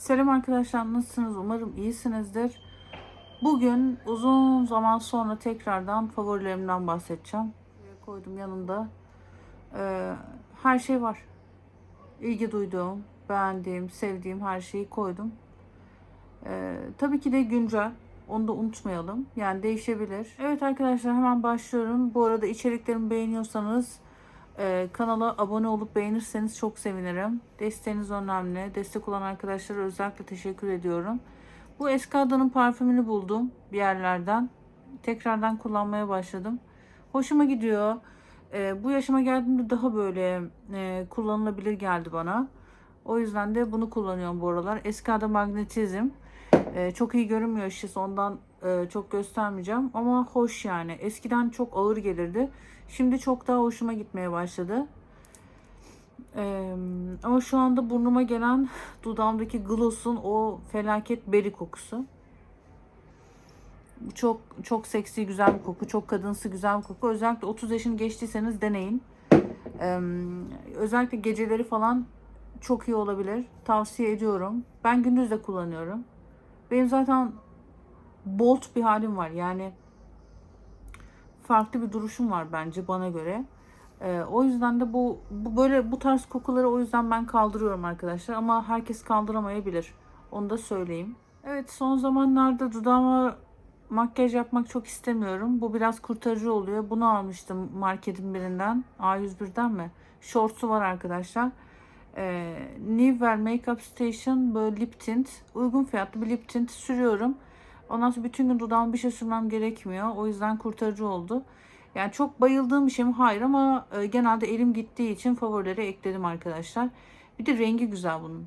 Selam arkadaşlar nasılsınız? Umarım iyisinizdir. Bugün uzun zaman sonra tekrardan favorilerimden bahsedeceğim. Koydum yanında. Ee, her şey var. İlgi duyduğum, beğendiğim, sevdiğim her şeyi koydum. Ee, tabii ki de güncel. Onu da unutmayalım. Yani değişebilir. Evet arkadaşlar hemen başlıyorum. Bu arada içeriklerimi beğeniyorsanız ee, kanala abone olup beğenirseniz çok sevinirim. Desteğiniz önemli. Destek olan arkadaşlara özellikle teşekkür ediyorum. Bu Escada'nın parfümünü buldum bir yerlerden. Tekrardan kullanmaya başladım. Hoşuma gidiyor. Ee, bu yaşıma geldiğimde daha böyle e, kullanılabilir geldi bana. O yüzden de bunu kullanıyorum bu aralar. Escada Magnetizm. Ee, çok iyi görünmüyor işte ondan e, çok göstermeyeceğim. Ama hoş yani. Eskiden çok ağır gelirdi. Şimdi çok daha hoşuma gitmeye başladı. Ee, ama şu anda burnuma gelen dudağımdaki gloss'un o felaket beri kokusu. Çok çok seksi güzel bir koku. Çok kadınsı güzel bir koku. Özellikle 30 yaşını geçtiyseniz deneyin. Ee, özellikle geceleri falan çok iyi olabilir. Tavsiye ediyorum. Ben gündüz de kullanıyorum. Benim zaten bolt bir halim var. Yani farklı bir duruşum var bence bana göre. Ee, o yüzden de bu, bu böyle bu tarz kokuları o yüzden ben kaldırıyorum arkadaşlar ama herkes kaldıramayabilir. Onu da söyleyeyim. Evet son zamanlarda dudağıma makyaj yapmak çok istemiyorum. Bu biraz kurtarıcı oluyor. Bunu almıştım marketin birinden. A101'den mi? Shorts'u var arkadaşlar. Ee, Nivea Makeup Station böyle lip tint. Uygun fiyatlı bir lip tint sürüyorum. Ondan sonra bütün gün dudağıma bir şey sürmem gerekmiyor. O yüzden kurtarıcı oldu. Yani çok bayıldığım bir şey mi? Hayır ama e, genelde elim gittiği için favorilere ekledim arkadaşlar. Bir de rengi güzel bunun.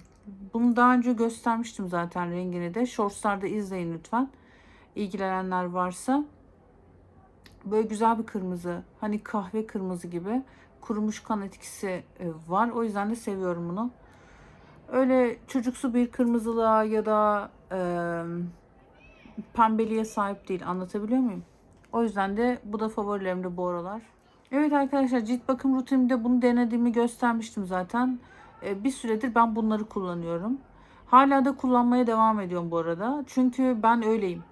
Bunu daha önce göstermiştim zaten rengini de. Shortslarda izleyin lütfen. İlgilenenler varsa. Böyle güzel bir kırmızı. Hani kahve kırmızı gibi. Kurumuş kan etkisi e, var. O yüzden de seviyorum bunu. Öyle çocuksu bir kırmızılığa ya da e, pembeliğe sahip değil. Anlatabiliyor muyum? O yüzden de bu da favorilerimde bu aralar. Evet arkadaşlar cilt bakım rutinimde bunu denediğimi göstermiştim zaten. Ee, bir süredir ben bunları kullanıyorum. Hala da kullanmaya devam ediyorum bu arada. Çünkü ben öyleyim.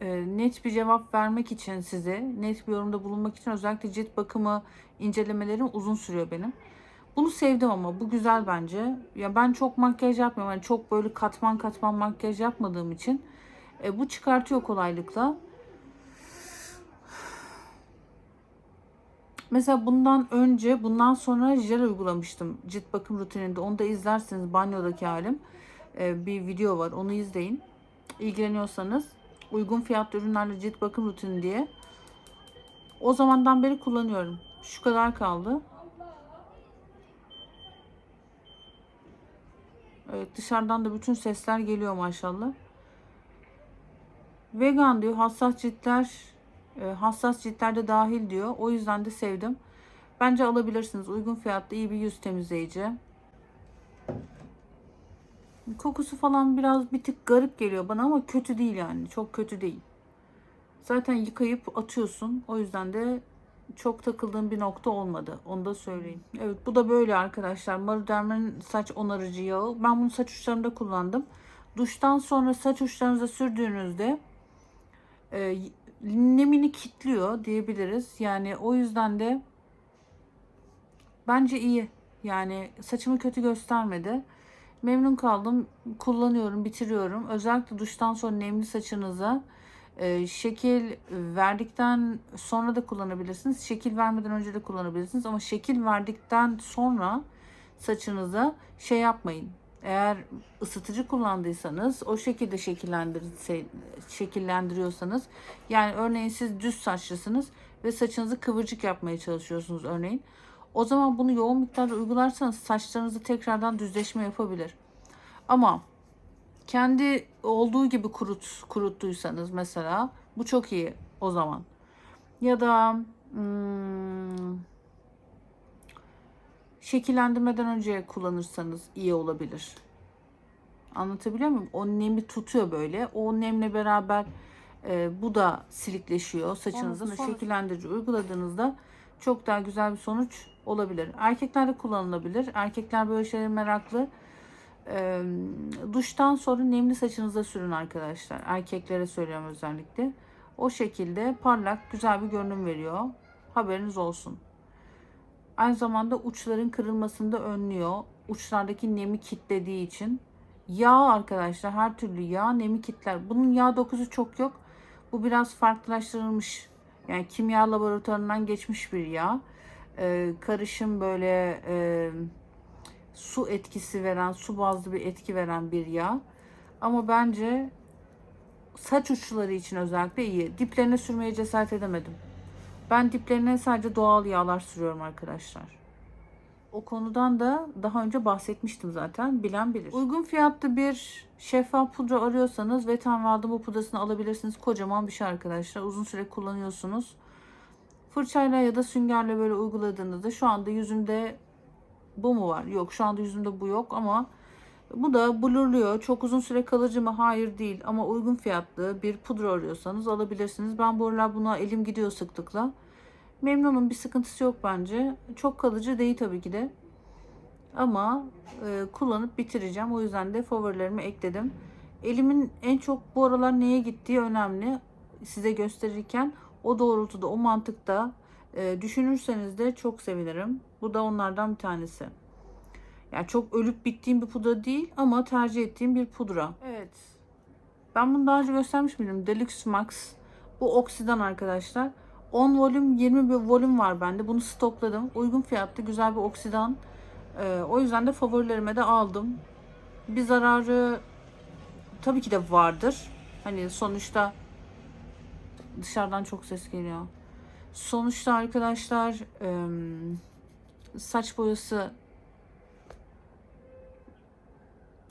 Ee, net bir cevap vermek için size, net bir yorumda bulunmak için özellikle cilt bakımı incelemelerim uzun sürüyor benim. Bunu sevdim ama bu güzel bence. Ya ben çok makyaj yapmıyorum. Yani çok böyle katman katman makyaj yapmadığım için e, bu çıkartıyor kolaylıkla. Mesela bundan önce, bundan sonra jel uygulamıştım cilt bakım rutininde. Onu da izlerseniz banyodaki halim. e, bir video var. Onu izleyin. İlgileniyorsanız uygun fiyatlı ürünlerle cilt bakım rutini diye. O zamandan beri kullanıyorum. Şu kadar kaldı. Evet dışarıdan da bütün sesler geliyor maşallah. Vegan diyor hassas ciltler e, hassas ciltlerde dahil diyor. O yüzden de sevdim. Bence alabilirsiniz. Uygun fiyatlı iyi bir yüz temizleyici. Kokusu falan biraz bir tık garip geliyor bana ama kötü değil yani. Çok kötü değil. Zaten yıkayıp atıyorsun. O yüzden de çok takıldığım bir nokta olmadı. Onu da söyleyeyim. Evet bu da böyle arkadaşlar. Maruderma'nın saç onarıcı yağı. Ben bunu saç uçlarımda kullandım. Duştan sonra saç uçlarınıza sürdüğünüzde e, nemini kitliyor diyebiliriz. Yani o yüzden de bence iyi. Yani saçımı kötü göstermedi. Memnun kaldım. Kullanıyorum, bitiriyorum. Özellikle duştan sonra nemli saçınıza e, şekil verdikten sonra da kullanabilirsiniz. Şekil vermeden önce de kullanabilirsiniz. Ama şekil verdikten sonra saçınıza şey yapmayın. Eğer ısıtıcı kullandıysanız o şekilde şekillendir şekillendiriyorsanız yani örneğin siz düz saçlısınız ve saçınızı kıvırcık yapmaya çalışıyorsunuz örneğin. O zaman bunu yoğun miktarda uygularsanız saçlarınızı tekrardan düzleşme yapabilir. Ama kendi olduğu gibi kurut kuruttuysanız mesela bu çok iyi o zaman. Ya da hmm, şekillendirmeden önce kullanırsanız iyi olabilir. Anlatabiliyor muyum? O nemi tutuyor böyle. O nemle beraber e, bu da silikleşiyor. Saçınızda Sonrasında şekillendirici uyguladığınızda çok daha güzel bir sonuç olabilir. Erkekler de kullanılabilir. Erkekler böyle şeylere meraklı. Ee, duştan sonra nemli saçınıza sürün arkadaşlar. Erkeklere söylüyorum özellikle. O şekilde parlak, güzel bir görünüm veriyor. Haberiniz olsun. Aynı zamanda uçların kırılmasını da önlüyor. Uçlardaki nemi kitlediği için. Yağ arkadaşlar her türlü yağ nemi kitler. Bunun yağ dokusu çok yok. Bu biraz farklılaştırılmış. Yani kimya laboratuvarından geçmiş bir yağ. Ee, karışım böyle e, su etkisi veren, su bazlı bir etki veren bir yağ. Ama bence saç uçları için özellikle iyi. Diplerine sürmeye cesaret edemedim. Ben diplerine sadece doğal yağlar sürüyorum arkadaşlar. O konudan da daha önce bahsetmiştim zaten. Bilen bilir. Uygun fiyatlı bir şeffaf pudra arıyorsanız Vetan ve Adımı pudrasını alabilirsiniz. Kocaman bir şey arkadaşlar. Uzun süre kullanıyorsunuz. Fırçayla ya da süngerle böyle uyguladığınızda şu anda yüzümde bu mu var? Yok şu anda yüzümde bu yok ama bu da blurluyor. Çok uzun süre kalıcı mı? Hayır değil. Ama uygun fiyatlı bir pudra arıyorsanız alabilirsiniz. Ben bu aralar buna elim gidiyor sıklıkla. Memnunum. Bir sıkıntısı yok bence. Çok kalıcı değil tabii ki de. Ama e, kullanıp bitireceğim. O yüzden de favorilerimi ekledim. Elimin en çok bu aralar neye gittiği önemli. Size gösterirken o doğrultuda, o mantıkta e, düşünürseniz de çok sevinirim. Bu da onlardan bir tanesi. Yani çok ölüp bittiğim bir pudra değil ama tercih ettiğim bir pudra. Evet. Ben bunu daha önce göstermiş miydim? Deluxe Max. Bu oksidan arkadaşlar. 10 volüm 20 bir volüm var bende. Bunu stokladım. Uygun fiyatlı güzel bir oksidan. Ee, o yüzden de favorilerime de aldım. Bir zararı tabii ki de vardır. Hani sonuçta dışarıdan çok ses geliyor. Sonuçta arkadaşlar saç boyası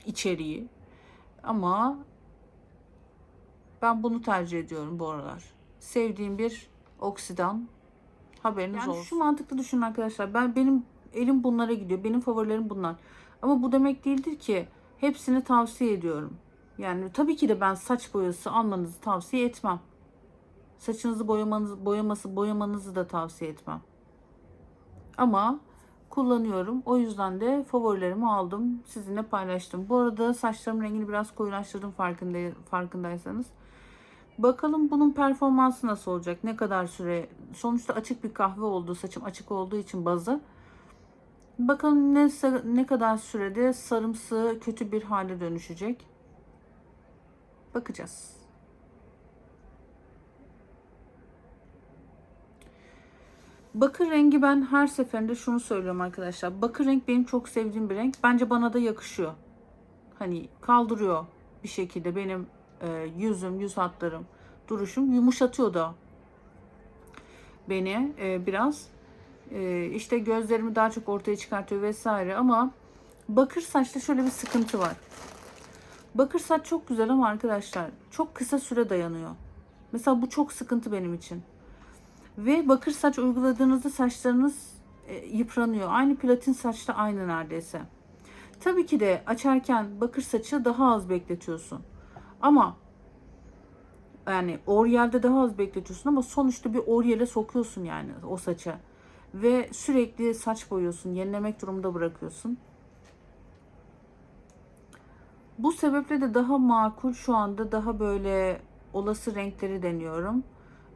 içeriği. Ama ben bunu tercih ediyorum bu aralar. Sevdiğim bir oksidan. Haberiniz Yani olsun. Şu mantıklı düşünün arkadaşlar. Ben benim elim bunlara gidiyor. Benim favorilerim bunlar. Ama bu demek değildir ki hepsini tavsiye ediyorum. Yani tabii ki de ben saç boyası almanızı tavsiye etmem. Saçınızı boyamanız, boyaması boyamanızı da tavsiye etmem. Ama kullanıyorum. O yüzden de favorilerimi aldım. Sizinle paylaştım. Bu arada saçlarımın rengini biraz koyulaştırdım farkında, farkındaysanız. Bakalım bunun performansı nasıl olacak? Ne kadar süre? Sonuçta açık bir kahve oldu. Saçım açık olduğu için bazı. Bakalım ne, ne kadar sürede sarımsı kötü bir hale dönüşecek. Bakacağız. Bakır rengi ben her seferinde şunu söylüyorum arkadaşlar. Bakır renk benim çok sevdiğim bir renk. Bence bana da yakışıyor. Hani kaldırıyor bir şekilde benim e, yüzüm, yüz hatlarım, duruşum yumuşatıyor da beni e, biraz. E, işte gözlerimi daha çok ortaya çıkartıyor vesaire ama bakır saçta şöyle bir sıkıntı var. Bakır saç çok güzel ama arkadaşlar çok kısa süre dayanıyor. Mesela bu çok sıkıntı benim için. Ve bakır saç uyguladığınızda saçlarınız e, yıpranıyor. Aynı platin saçta aynı neredeyse. Tabii ki de açarken bakır saçı daha az bekletiyorsun. Ama yani oryalde daha az bekletiyorsun ama sonuçta bir oryale sokuyorsun yani o saça. Ve sürekli saç boyuyorsun, yenilemek durumunda bırakıyorsun. Bu sebeple de daha makul şu anda daha böyle olası renkleri deniyorum.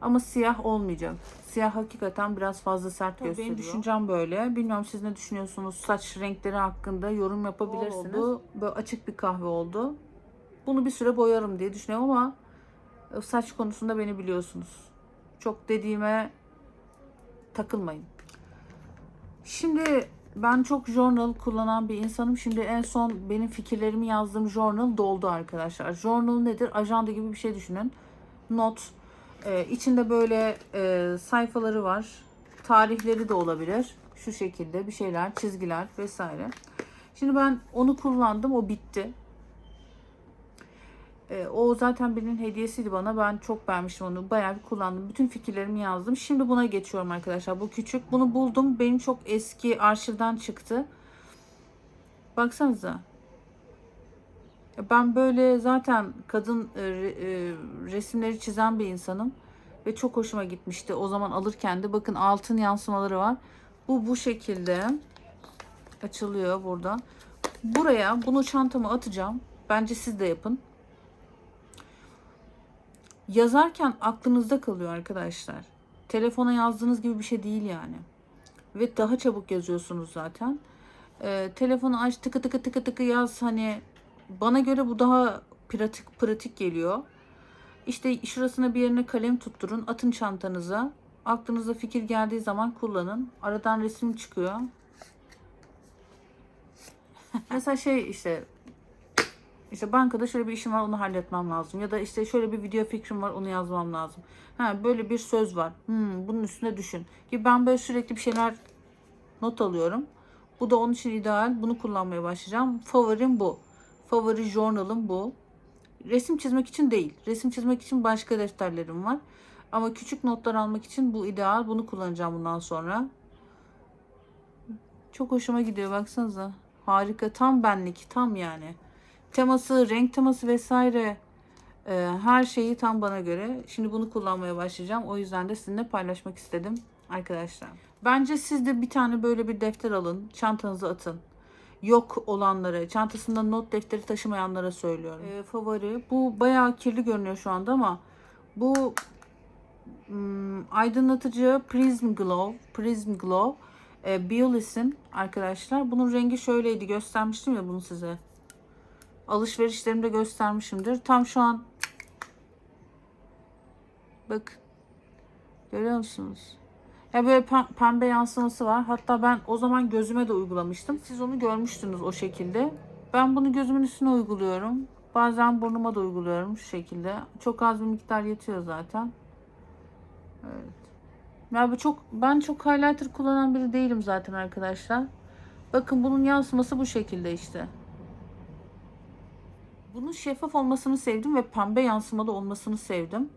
Ama siyah olmayacak. Siyah hakikaten biraz fazla sert Tabii gösteriyor. benim düşüncem böyle. Bilmiyorum siz ne düşünüyorsunuz? Saç renkleri hakkında yorum yapabilirsiniz. Oldu. Böyle açık bir kahve oldu. Bunu bir süre boyarım diye düşünüyorum ama e, saç konusunda beni biliyorsunuz. Çok dediğime takılmayın. Şimdi ben çok journal kullanan bir insanım. Şimdi en son benim fikirlerimi yazdığım journal doldu arkadaşlar. Journal nedir? Ajanda gibi bir şey düşünün. Not. Ee, içinde böyle e, sayfaları var. Tarihleri de olabilir. Şu şekilde bir şeyler, çizgiler vesaire. Şimdi ben onu kullandım. O bitti. Ee, o zaten birinin hediyesiydi bana. Ben çok beğenmiştim onu. Bayağı bir kullandım. Bütün fikirlerimi yazdım. Şimdi buna geçiyorum arkadaşlar. Bu küçük. Bunu buldum. Benim çok eski arşivden çıktı. Baksanıza. Ben böyle zaten kadın e, e, resimleri çizen bir insanım. Ve çok hoşuma gitmişti. O zaman alırken de bakın altın yansımaları var. Bu bu şekilde açılıyor buradan. buraya bunu çantama atacağım. Bence siz de yapın. Yazarken aklınızda kalıyor arkadaşlar. Telefona yazdığınız gibi bir şey değil yani. Ve daha çabuk yazıyorsunuz zaten. Ee, telefonu aç tıkı tıkı tıkı tıkı yaz hani bana göre bu daha pratik pratik geliyor. İşte şurasına bir yerine kalem tutturun, atın çantanıza. Aklınıza fikir geldiği zaman kullanın. Aradan resim çıkıyor. Mesela şey işte işte bankada şöyle bir işim var onu halletmem lazım. Ya da işte şöyle bir video fikrim var onu yazmam lazım. Ha böyle bir söz var. Hmm, bunun üstüne düşün. Ki ben böyle sürekli bir şeyler not alıyorum. Bu da onun için ideal. Bunu kullanmaya başlayacağım. Favorim bu. Favori journal'ım bu. Resim çizmek için değil. Resim çizmek için başka defterlerim var. Ama küçük notlar almak için bu ideal. Bunu kullanacağım bundan sonra. Çok hoşuma gidiyor baksanıza. Harika. Tam benlik. Tam yani. Teması, renk teması vesaire. e, her şeyi tam bana göre. Şimdi bunu kullanmaya başlayacağım. O yüzden de sizinle paylaşmak istedim arkadaşlar. Bence siz de bir tane böyle bir defter alın. Çantanıza atın. Yok olanlara, çantasında not defteri taşımayanlara söylüyorum. E, favori. Bu bayağı kirli görünüyor şu anda ama bu hmm, aydınlatıcı Prism Glow. Prism Glow. E, Biolis'in arkadaşlar. Bunun rengi şöyleydi. Göstermiştim ya bunu size. Alışverişlerimde göstermişimdir. Tam şu an Bak. Görüyor musunuz? Ya böyle pem- pembe yansıması var. Hatta ben o zaman gözüme de uygulamıştım. Siz onu görmüştünüz o şekilde. Ben bunu gözümün üstüne uyguluyorum. Bazen burnuma da uyguluyorum şu şekilde. Çok az bir miktar yetiyor zaten. Evet. Ya bu çok ben çok highlighter kullanan biri değilim zaten arkadaşlar. Bakın bunun yansıması bu şekilde işte. Bunun şeffaf olmasını sevdim ve pembe yansımalı olmasını sevdim.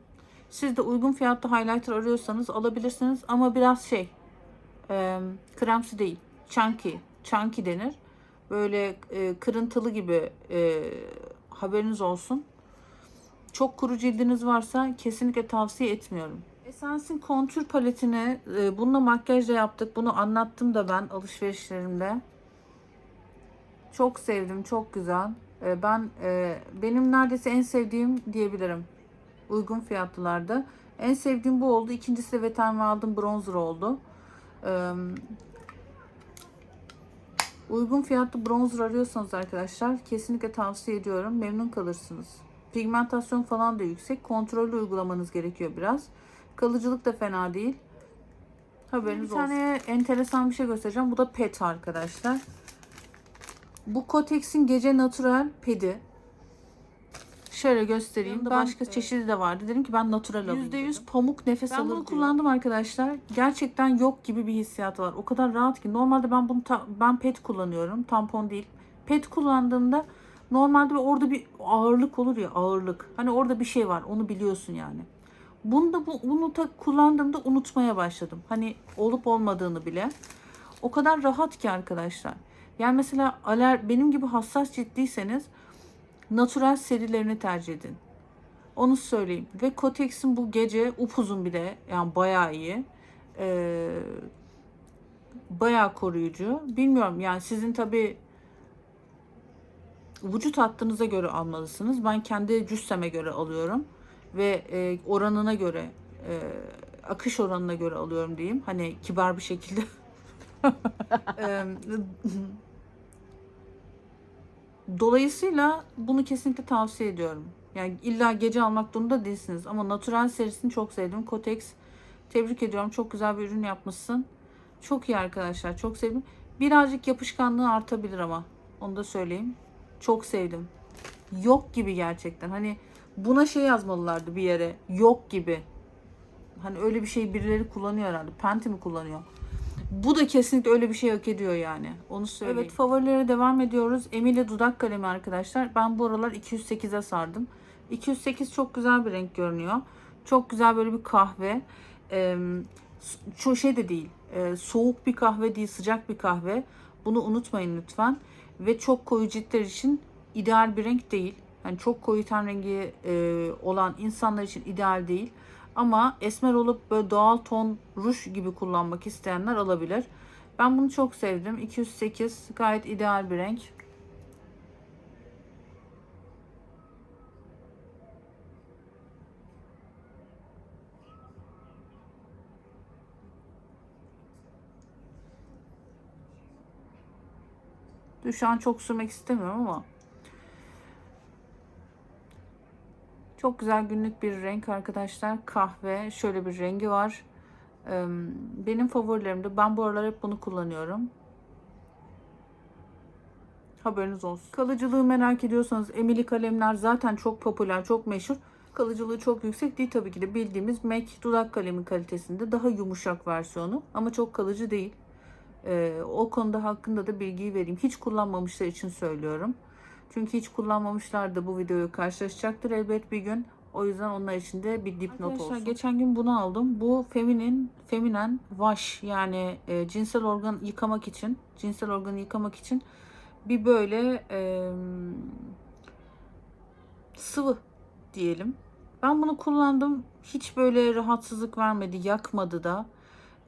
Siz de uygun fiyatlı highlighter arıyorsanız alabilirsiniz ama biraz şey e, kremsi değil. Chunky. Chunky denir. Böyle e, kırıntılı gibi e, haberiniz olsun. Çok kuru cildiniz varsa kesinlikle tavsiye etmiyorum. Essence'in kontür paletini e, bununla makyajla yaptık. Bunu anlattım da ben alışverişlerimde. Çok sevdim. Çok güzel. E, ben e, benim neredeyse en sevdiğim diyebilirim. Uygun fiyatlılarda. En sevdiğim bu oldu. İkincisi de n Wild'ın bronzer oldu. E, uygun fiyatlı bronzer arıyorsanız arkadaşlar kesinlikle tavsiye ediyorum. Memnun kalırsınız. Pigmentasyon falan da yüksek. Kontrollü uygulamanız gerekiyor biraz. Kalıcılık da fena değil. Haberiniz bir tane enteresan bir şey göstereceğim. Bu da pet arkadaşlar. Bu Kotex'in gece natural pedi. Şöyle göstereyim. Yanında Başka ben- çeşidi de vardı. Dedim ki ben natural alayım. %100 dedim. pamuk nefes Ben alır bunu diyor. kullandım arkadaşlar. Gerçekten yok gibi bir hissiyatı var. O kadar rahat ki. Normalde ben bunu ben pet kullanıyorum. Tampon değil. Pet kullandığımda normalde orada bir ağırlık olur ya ağırlık. Hani orada bir şey var. Onu biliyorsun yani. Bunu da bu, bunu da kullandığımda unutmaya başladım. Hani olup olmadığını bile. O kadar rahat ki arkadaşlar. Yani mesela aler benim gibi hassas ciltliyseniz natural serilerini tercih edin. Onu söyleyeyim. Ve Kotex'in bu gece upuzun bir de yani bayağı iyi. Ee, bayağı koruyucu. Bilmiyorum yani sizin tabi vücut hattınıza göre almalısınız. Ben kendi cüsseme göre alıyorum. Ve e, oranına göre e, akış oranına göre alıyorum diyeyim. Hani kibar bir şekilde. Dolayısıyla bunu kesinlikle tavsiye ediyorum. Yani illa gece almak durumunda değilsiniz. Ama Natural serisini çok sevdim. Kotex tebrik ediyorum. Çok güzel bir ürün yapmışsın. Çok iyi arkadaşlar. Çok sevdim. Birazcık yapışkanlığı artabilir ama. Onu da söyleyeyim. Çok sevdim. Yok gibi gerçekten. Hani buna şey yazmalılardı bir yere. Yok gibi. Hani öyle bir şey birileri kullanıyor herhalde. Penti mi kullanıyor? Bu da kesinlikle öyle bir şey hak ediyor yani. Onu söyleyeyim. Evet favorilere devam ediyoruz. Emile dudak kalemi arkadaşlar. Ben bu aralar 208'e sardım. 208 çok güzel bir renk görünüyor. Çok güzel böyle bir kahve. Ee, çok şey de değil. e, soğuk bir kahve değil, sıcak bir kahve. Bunu unutmayın lütfen. Ve çok koyu ciltler için ideal bir renk değil. Yani çok koyu ten rengi e, olan insanlar için ideal değil. Ama esmer olup böyle doğal ton ruj gibi kullanmak isteyenler alabilir. Ben bunu çok sevdim. 208 gayet ideal bir renk. Şu an çok sürmek istemiyorum ama çok güzel günlük bir renk arkadaşlar. Kahve şöyle bir rengi var. Benim favorilerimde. Ben bu aralar hep bunu kullanıyorum. Haberiniz olsun. Kalıcılığı merak ediyorsanız Emily kalemler zaten çok popüler, çok meşhur. Kalıcılığı çok yüksek değil tabii ki de bildiğimiz MAC dudak kalemi kalitesinde daha yumuşak versiyonu ama çok kalıcı değil. Ee, o konuda hakkında da bilgiyi vereyim. Hiç kullanmamışlar için söylüyorum. Çünkü hiç kullanmamışlar da bu videoyu karşılaşacaktır elbet bir gün. O yüzden onlar için de bir dipnot Arkadaşlar, olsun. geçen gün bunu aldım. Bu feminin feminen wash yani e, cinsel organ yıkamak için, cinsel organı yıkamak için bir böyle e, sıvı diyelim. Ben bunu kullandım. Hiç böyle rahatsızlık vermedi, yakmadı da.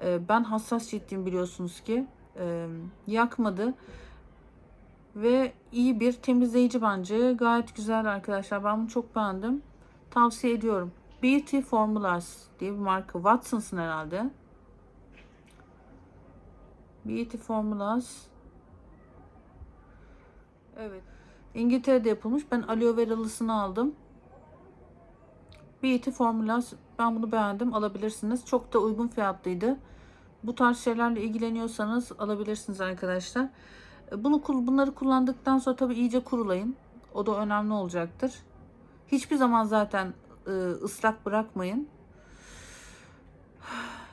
E, ben hassas ciddiyim biliyorsunuz ki. E, yakmadı. Ve iyi bir temizleyici bence. Gayet güzel arkadaşlar. Ben bunu çok beğendim. Tavsiye ediyorum. Beauty Formulas diye bir marka. Watsons'ın herhalde. Beauty Formulas. Evet. İngiltere'de yapılmış. Ben aloe veralısını aldım. Beauty Formulas. Ben bunu beğendim. Alabilirsiniz. Çok da uygun fiyatlıydı. Bu tarz şeylerle ilgileniyorsanız alabilirsiniz arkadaşlar. Bunu bunları kullandıktan sonra tabii iyice kurulayın. O da önemli olacaktır. Hiçbir zaman zaten e, ıslak bırakmayın.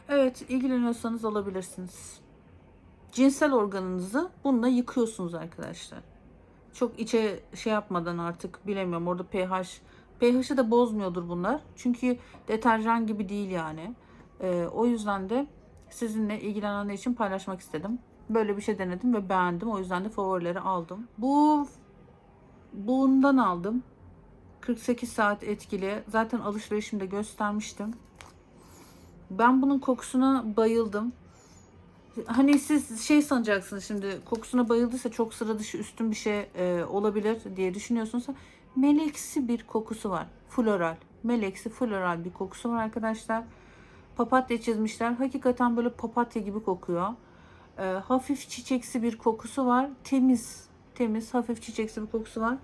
Evet, ilgileniyorsanız alabilirsiniz. Cinsel organınızı bununla yıkıyorsunuz arkadaşlar. Çok içe şey yapmadan artık bilemiyorum. Orada pH pH'i de bozmuyordur bunlar. Çünkü deterjan gibi değil yani. E, o yüzden de sizinle ilgilenenler için paylaşmak istedim. Böyle bir şey denedim ve beğendim. O yüzden de favorileri aldım. Bu bundan aldım. 48 saat etkili. Zaten alışverişimde göstermiştim. Ben bunun kokusuna bayıldım. Hani siz şey sanacaksınız şimdi kokusuna bayıldıysa çok sıra dışı üstün bir şey e, olabilir diye düşünüyorsunuz. Meleksi bir kokusu var. Floral. Meleksi floral bir kokusu var arkadaşlar. Papatya çizmişler. Hakikaten böyle papatya gibi kokuyor. E, hafif çiçeksi bir kokusu var. Temiz, temiz, hafif çiçeksi bir kokusu var.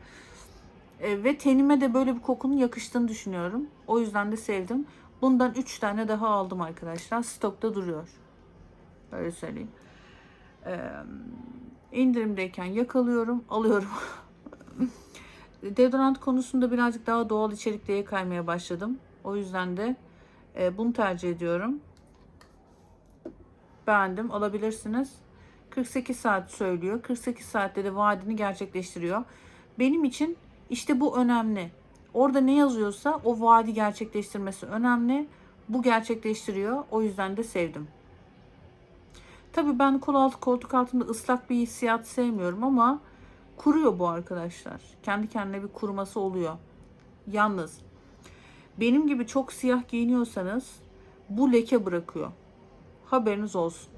E, ve tenime de böyle bir kokunun yakıştığını düşünüyorum. O yüzden de sevdim. Bundan 3 tane daha aldım arkadaşlar. Stokta duruyor. Öyle söyleyeyim. E, indirimdeyken yakalıyorum, alıyorum. Deodorant konusunda birazcık daha doğal içerikliğe kaymaya başladım. O yüzden de e, bunu tercih ediyorum. Beğendim. Alabilirsiniz. 48 saat söylüyor. 48 saatte de vaadini gerçekleştiriyor. Benim için işte bu önemli. Orada ne yazıyorsa o vaadi gerçekleştirmesi önemli. Bu gerçekleştiriyor. O yüzden de sevdim. Tabii ben kol altı koltuk altında ıslak bir hissiyat sevmiyorum ama kuruyor bu arkadaşlar. Kendi kendine bir kuruması oluyor. Yalnız benim gibi çok siyah giyiniyorsanız bu leke bırakıyor. Haberiniz olsun.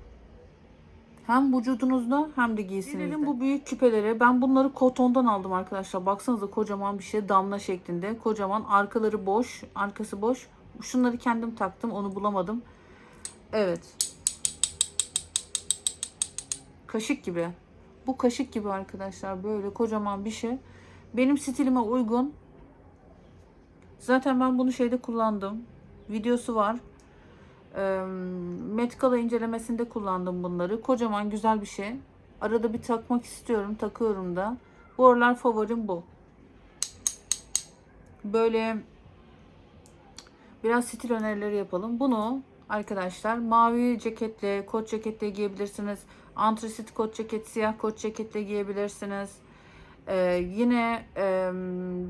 Hem vücudunuzda hem de giysinizde. Gelelim bu büyük küpelere. Ben bunları kotondan aldım arkadaşlar. Baksanıza kocaman bir şey damla şeklinde. Kocaman. Arkaları boş. Arkası boş. Şunları kendim taktım. Onu bulamadım. Evet. Kaşık gibi. Bu kaşık gibi arkadaşlar. Böyle kocaman bir şey. Benim stilime uygun. Zaten ben bunu şeyde kullandım. Videosu var. Metkala incelemesinde kullandım bunları. Kocaman güzel bir şey. Arada bir takmak istiyorum. Takıyorum da. Bu aralar favorim bu. Böyle biraz stil önerileri yapalım. Bunu arkadaşlar mavi ceketle, kot ceketle giyebilirsiniz. Antrasit kot ceket, siyah kot ceketle giyebilirsiniz. Ee, yine e,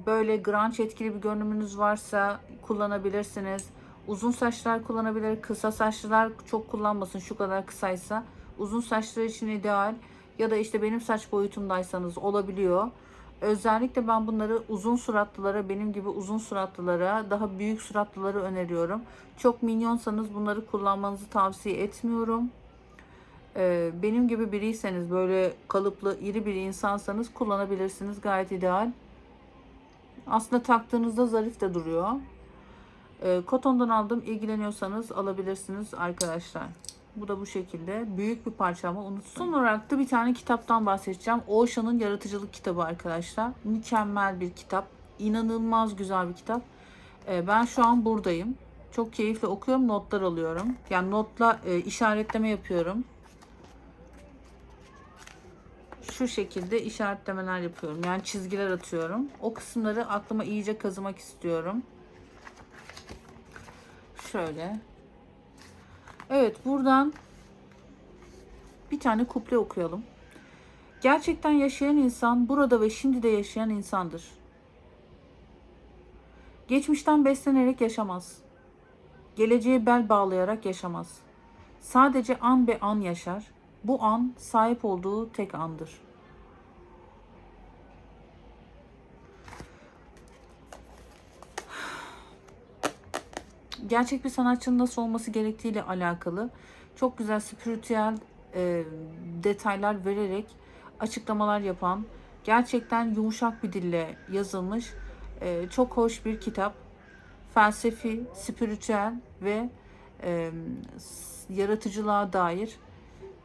böyle grunge etkili bir görünümünüz varsa kullanabilirsiniz. Uzun saçlar kullanabilir. Kısa saçlılar çok kullanmasın şu kadar kısaysa. Uzun saçlar için ideal. Ya da işte benim saç boyutumdaysanız olabiliyor. Özellikle ben bunları uzun suratlılara, benim gibi uzun suratlılara, daha büyük suratlılara öneriyorum. Çok minyonsanız bunları kullanmanızı tavsiye etmiyorum. Ee, benim gibi biriyseniz, böyle kalıplı, iri bir insansanız kullanabilirsiniz. Gayet ideal. Aslında taktığınızda zarif de duruyor. Kotondan aldım. İlgileniyorsanız alabilirsiniz arkadaşlar. Bu da bu şekilde. Büyük bir parça ama unutmayın. Son olarak da bir tane kitaptan bahsedeceğim. Ocean'ın Yaratıcılık kitabı arkadaşlar. Mükemmel bir kitap. İnanılmaz güzel bir kitap. Ee, ben şu an buradayım. Çok keyifli okuyorum, notlar alıyorum. Yani notla e, işaretleme yapıyorum. Şu şekilde işaretlemeler yapıyorum. Yani çizgiler atıyorum. O kısımları aklıma iyice kazımak istiyorum. Şöyle. Evet buradan bir tane kuple okuyalım. Gerçekten yaşayan insan burada ve şimdi de yaşayan insandır. Geçmişten beslenerek yaşamaz. Geleceğe bel bağlayarak yaşamaz. Sadece an be an yaşar. Bu an sahip olduğu tek andır. Gerçek bir sanatçının nasıl olması gerektiğiyle alakalı çok güzel spiritüel e, detaylar vererek açıklamalar yapan, gerçekten yumuşak bir dille yazılmış e, çok hoş bir kitap. Felsefi, spiritüel ve e, yaratıcılığa dair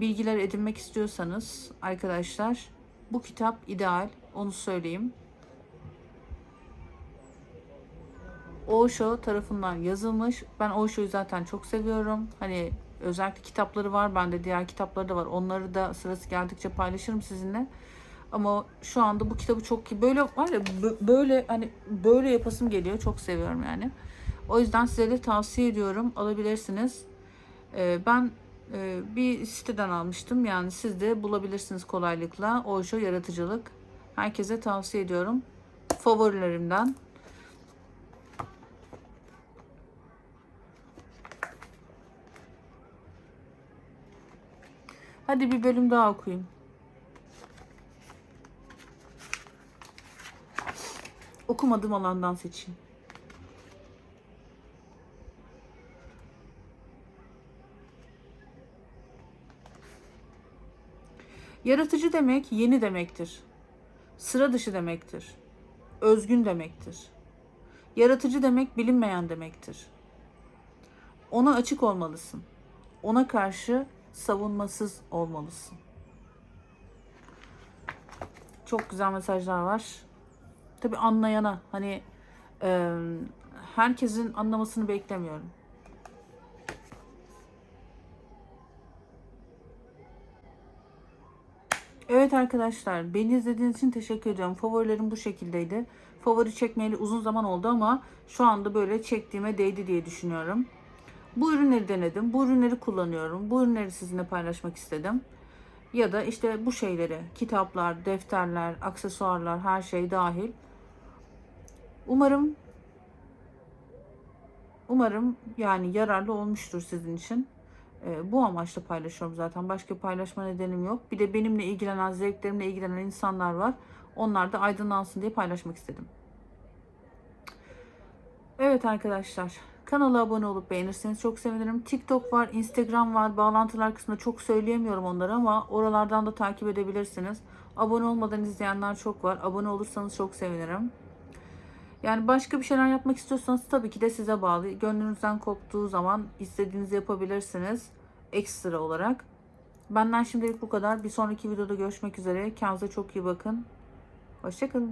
bilgiler edinmek istiyorsanız arkadaşlar bu kitap ideal. Onu söyleyeyim. Osho tarafından yazılmış. Ben Osho'yu zaten çok seviyorum. Hani özellikle kitapları var. Bende diğer kitapları da var. Onları da sırası geldikçe paylaşırım sizinle. Ama şu anda bu kitabı çok iyi. Böyle var ya bö- böyle hani böyle yapasım geliyor. Çok seviyorum yani. O yüzden size de tavsiye ediyorum. Alabilirsiniz. Ee, ben e, bir siteden almıştım. Yani siz de bulabilirsiniz kolaylıkla. Osho Yaratıcılık. Herkese tavsiye ediyorum. Favorilerimden. Hadi bir bölüm daha okuyayım. Okumadığım alandan seçeyim. Yaratıcı demek yeni demektir. Sıra dışı demektir. Özgün demektir. Yaratıcı demek bilinmeyen demektir. Ona açık olmalısın. Ona karşı savunmasız olmalısın. Çok güzel mesajlar var. Tabi anlayana hani e, herkesin anlamasını beklemiyorum. Evet arkadaşlar beni izlediğiniz için teşekkür ediyorum. Favorilerim bu şekildeydi. Favori çekmeyeli uzun zaman oldu ama şu anda böyle çektiğime değdi diye düşünüyorum. Bu ürünleri denedim. Bu ürünleri kullanıyorum. Bu ürünleri sizinle paylaşmak istedim. Ya da işte bu şeyleri, kitaplar, defterler, aksesuarlar, her şey dahil. Umarım umarım yani yararlı olmuştur sizin için. Ee, bu amaçla paylaşıyorum zaten. Başka paylaşma nedenim yok. Bir de benimle ilgilenen, zevklerimle ilgilenen insanlar var. Onlar da aydınlansın diye paylaşmak istedim. Evet arkadaşlar. Kanala abone olup beğenirseniz çok sevinirim. TikTok var, Instagram var. Bağlantılar kısmında çok söyleyemiyorum onları ama oralardan da takip edebilirsiniz. Abone olmadan izleyenler çok var. Abone olursanız çok sevinirim. Yani başka bir şeyler yapmak istiyorsanız tabii ki de size bağlı. Gönlünüzden koptuğu zaman istediğinizi yapabilirsiniz ekstra olarak. Benden şimdilik bu kadar. Bir sonraki videoda görüşmek üzere. Kendinize çok iyi bakın. Hoşçakalın.